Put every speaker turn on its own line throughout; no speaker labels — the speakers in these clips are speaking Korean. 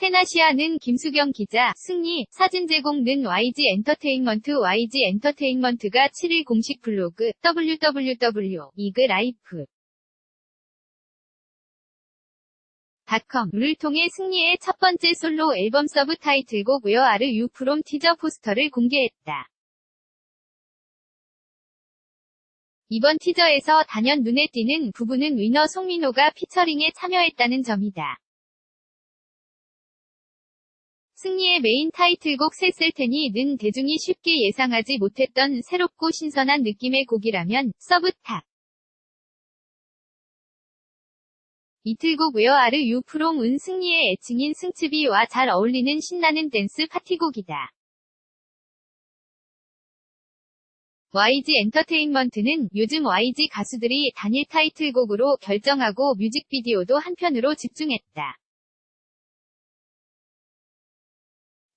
테나시아는 김수경 기자, 승리, 사진 제공 는 YG 엔터테인먼트 YG 엔터테인먼트가 7일 공식 블로그 www 이그 라이프 닷컴을 통해 승리의 첫 번째 솔로 앨범 서브 타이틀곡 웨어 아르 유 프롬 티저 포스터를 공개했다. 이번 티저에서 단연 눈에 띄는 부분은 위너 송민호가 피처링에 참여했다는 점이다. 승리의 메인 타이틀곡 셋을 테니 는 대중이 쉽게 예상하지 못했던 새롭고 신선한 느낌의 곡이라면 서브탑. 이틀곡 웨어 아르 유 프롬 은 승리의 애칭인 승츠비와 잘 어울리는 신나는 댄스 파티곡이다. YG 엔터테인먼트는 요즘 YG 가수들이 단일 타이틀곡으로 결정하고 뮤직비디오도 한편으로 집중했다.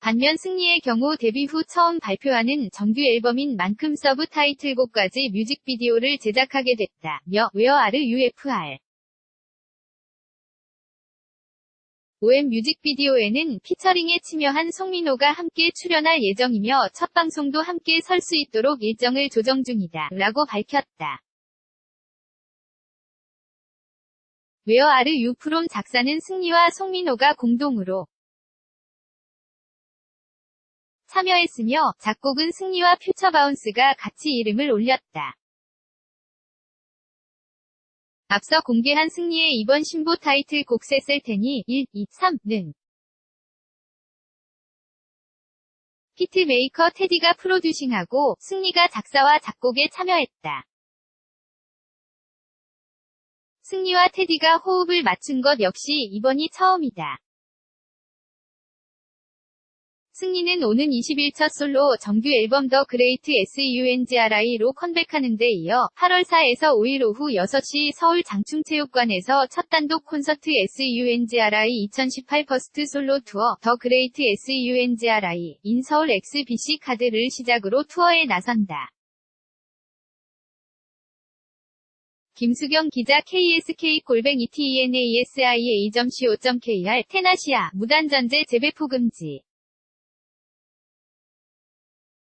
반면 승리의 경우 데뷔 후 처음 발표하는 정규 앨범인 만큼 서브 타이틀곡까지 뮤직비디오를 제작하게 됐다며 웨어 아르 UFR OM 뮤직비디오에는 피처링에 참여한 송민호가 함께 출연할 예정이며 첫 방송도 함께 설 수 있도록 일정을 조정 중이다. 라고 밝혔다. 웨어 아르 유 프롬 작사는 승리와 송민호가 공동으로 참여했으며 작곡은 승리와 퓨처바운스가 같이 이름을 올렸다. 앞서 공개한 승리의 이번 신보 타이틀 곡 셋을 테니 1, 2, 3는 히트메이커 테디가 프로듀싱하고 승리가 작사와 작곡에 참여했다. 승리와 테디가 호흡을 맞춘 것 역시 이번이 처음이다. 승리는 오는 20일 첫 솔로 정규 앨범 더 그레이트 SUNGRI로 컴백하는 데 이어 8월 4에서 5일 오후 6시 서울 장충체육관에서 첫 단독 콘서트 SUNGRI 2018 퍼스트 솔로 투어 더 그레이트 SUNGRI 인 서울 XBC 카드를 시작으로 투어에 나선다. 김수경 기자 KSK 골뱅이 TENASIA.co.kr 테나시아 무단전제 재배포 금지